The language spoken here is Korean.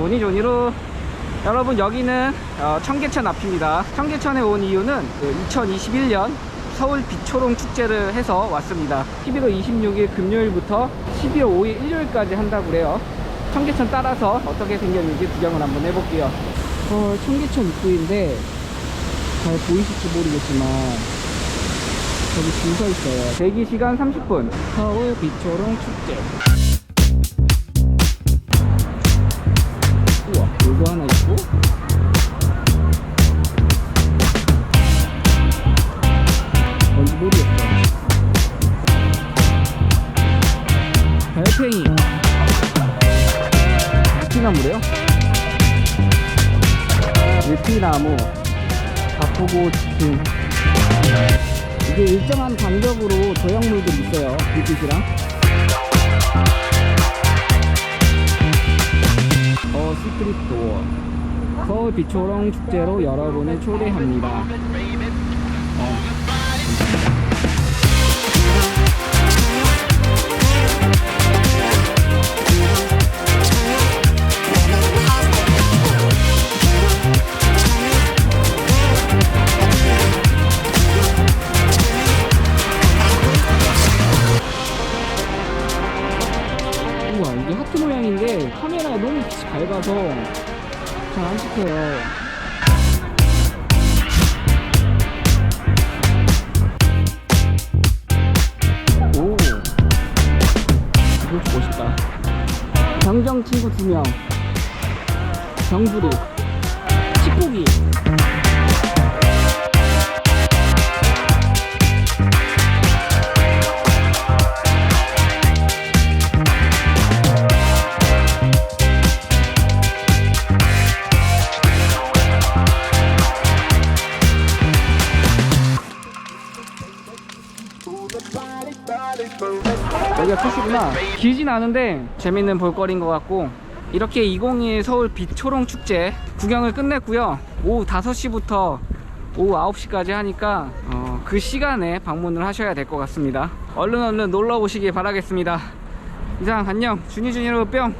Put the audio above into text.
조니 조니로 여러분 여기는 어, 청계천 앞입니다. 청계천에 온 이유는 2021년 서울 비초롱 축제를 해서 왔습니다. 11월 26일 금요일부터 12월 5일 일요일까지 한다고 그래요. 청계천 따라서 어떻게 생겼는지 구경을 한번 해볼게요. 어, 청계천 입구인데 잘 보이실지 모르겠지만 저기 줄 서 있어요. 대기 시간 30분. 서울 비초롱 축제 달팽이 느티나무래요? 느티나무. 바포고 등 이게 일정한 간격으로 조형물들이 있어요 불빛이랑. 어 시크릿 도어. 서울 비초롱 축제로 여러분을 초대합니다. 어, 모양인데 카메라가 너무 빛이 밝아서 잘 안 찍혀요. 오. 이거 멋있다. 병정 친구 두 명. 병부리. 치고기 여기가 표시구나. 길진 않은데 재밌는 볼거리인 것 같고 이렇게 2021 서울 빛초롱 축제 구경을 끝냈고요. 오후 5시부터 오후 9시까지 하니까 어, 그 시간에 방문을 하셔야 될 것 같습니다. 얼른 얼른 놀러 오시길 바라겠습니다. 이상 안녕. 주니주니로 뿅